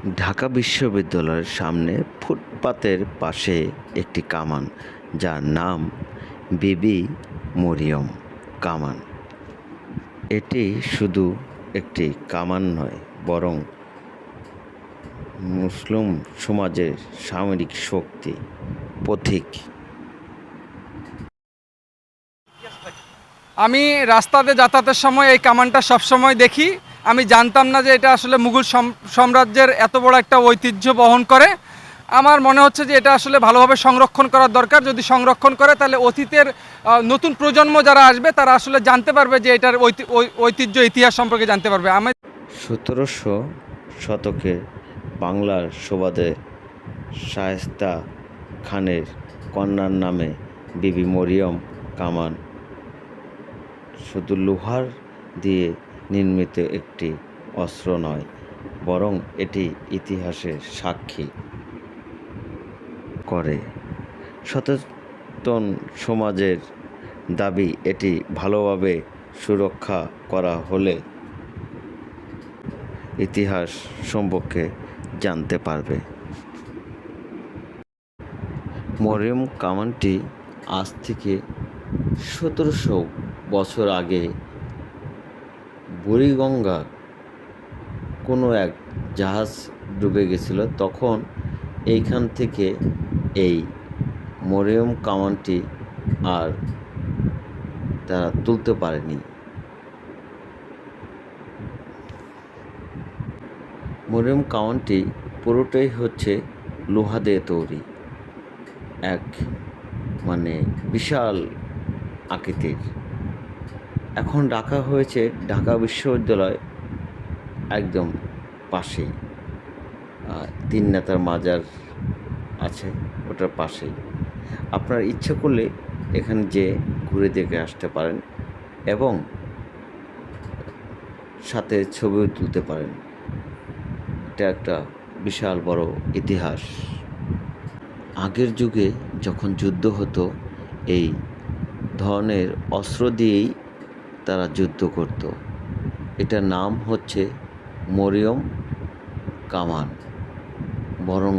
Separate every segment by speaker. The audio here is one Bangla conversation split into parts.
Speaker 1: ঢাকা বিশ্ববিদ্যালয়ের সামনে ফুটপাতের পাশে একটি কামান, যার নাম বিবি মরিয়ম কামান। এটি শুধু একটি কামান নয়, বরং মুসলিম সমাজের সামরিক শক্তি পথিক।
Speaker 2: আমি রাস্তাতে যাতায়াতের সময় এই কামানটা সবসময় দেখি। আমি জানতাম না যে এটা আসলে মুঘল সম- সাম্রাজ্যের এত বড় একটা ঐতিহ্য বহন করে। আমার মনে হচ্ছে যে এটা আসলে ভালোভাবে সংরক্ষণ করার দরকার। যদি সংরক্ষণ করে, তাহলে অতীতের নতুন প্রজন্ম যারা আসবে, তারা আসলে জানতে পারবে যে এটার ঐতিহ্য, ইতিহাস সম্পর্কে জানতে পারবে। আমি
Speaker 1: সতেরোশো শতকে বাংলার সুবাদে শায়েস্তা খানের কন্যার নামে বিবি মরিয়ম কামান শুধু লোহার দিয়ে নির্মিত একটি অস্ত্র নয়, বরং এটি ইতিহাসের সাক্ষী করে। সচেতন সমাজের দাবি, এটি ভালোভাবে সুরক্ষা করা হলে ইতিহাস সম্পর্কে জানতে পারবে। মরিয়ম কামানটি আজ থেকে সতেরোশো বছর আগে বুড়িগঙ্গা কোনো এক জাহাজ ডুবে গেছিল, তখন এইখান থেকে এই মরিয়ম কামানটি আর তারা তুলতে পারেনি। মরিয়ম কাউন্টি পুরোটাই হচ্ছে লোহা দিয়ে তৈরি, এক মানে বিশাল আকৃতির। এখন রাখা হয়েছে ঢাকা বিশ্ববিদ্যালয় একদম পাশেই। তিন নেতার মাজার আছে, ওটার পাশেই। আপনার ইচ্ছা করলে এখানে যে ঘুরে দেখে আসতে পারেন এবং সাথে ছবিও তুলতে পারেন। এটা একটা বিশাল বড় ইতিহাস। আগের যুগে যখন যুদ্ধ হতো, এই ধরনের অস্ত্র দিয়েই তারা যুদ্ধ করত। এটার নাম হচ্ছে মরিয়ম কামান। বরং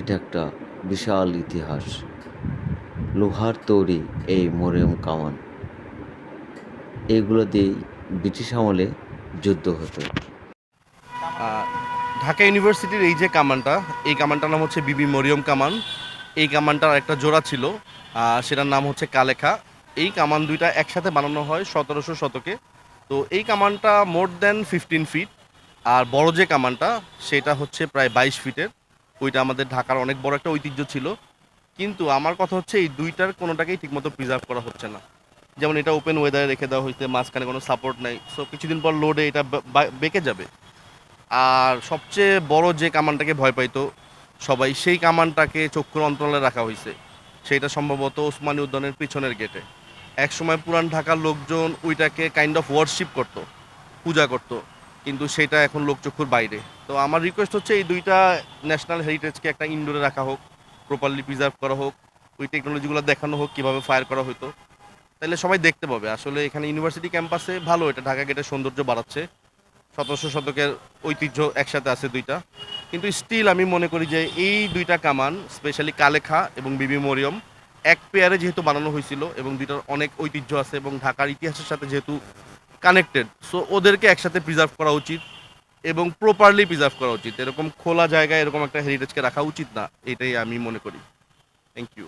Speaker 1: এটা একটা বিশাল ইতিহাস। লোহার তৈরি এই মরিয়ম কামান। এগুলো দিয়েই ব্রিটিশ আমলে যুদ্ধ হতো।
Speaker 3: ঢাকা ইউনিভার্সিটির এই যে কামানটা, এই কামানটার নাম হচ্ছে বিবি মরিয়ম কামান। এই কামানটার একটা জোড়া ছিল। সেটার নাম হচ্ছে কালেখা। এই কামান দুইটা একসাথে বানানো হয় সতেরোশো শতকে। তো এই কামানটা মোর দেন ফিফটিন ফিট, আর বড় যে কামানটা, সেটা হচ্ছে প্রায় বাইশ ফিটের। ওইটা আমাদের ঢাকার অনেক বড় একটা ঐতিহ্য ছিল। কিন্তু আমার কথা হচ্ছে, এই দুইটার কোনোটাকেই ঠিকমতো প্রিজার্ভ করা হচ্ছে না। যেমন এটা ওপেন ওয়েদারে রেখে দেওয়া হয়েছে, মাঝখানে কোনো সাপোর্ট নাই। সো কিছুদিন পর লোডে এটা বেঁকে যাবে। আর সবচেয়ে বড় যে কামানটাকে ভয় পাইতো, সবাই সেই কামানটাকে চক্ষুর অন্তরালে রাখা হয়েছে। সেটা সম্ভবত ওসমানী উদ্যানের পিছনের গেটে এক সময় পুরান ঢাকার লোকজন ওইটাকে কাইন্ড অফ ওয়ার্শিপ করতো, পূজা করতো, কিন্তু সেটা এখন লোকচক্ষুর বাইরে। তো আমার রিকোয়েস্ট হচ্ছে এই দুইটা ন্যাশনাল হেরিটেজকে একটা ইনডোরে রাখা হোক প্রপারলি প্রিজার্ভ করা হোক, ওই টেকনোলজিগুলো দেখানো হোক, কীভাবে ফায়ার করা হতো তাহলে সবাই দেখতে পাবে। আসলে এখানে ইউনিভার্সিটি ক্যাম্পাসে ভালো, এটা ঢাকা গেটের সৌন্দর্য বাড়াচ্ছে। সতেরোশো শতকের ঐতিহ্য একসাথে আছে দুইটা। কিন্তু স্টিল আমি মনে করি যে এই দুইটা কামান স্পেশালি কালেখা এবং বিবি মরিয়ম এক পেয়ারে যেহেতু বানানো হয়েছিল এবং দুইটার অনেক ঐতিহ্য আছে এবং ঢাকার ইতিহাসের সাথে যেহেতু কানেক্টেড সো ওদেরকে একসাথে প্রিজার্ভ করা উচিত এবং প্রপারলি প্রিজার্ভ করা উচিত। এরকম খোলা জায়গায় এরকম একটা হেরিটেজকে রাখা উচিত না, এটাই আমি মনে করি। Thank you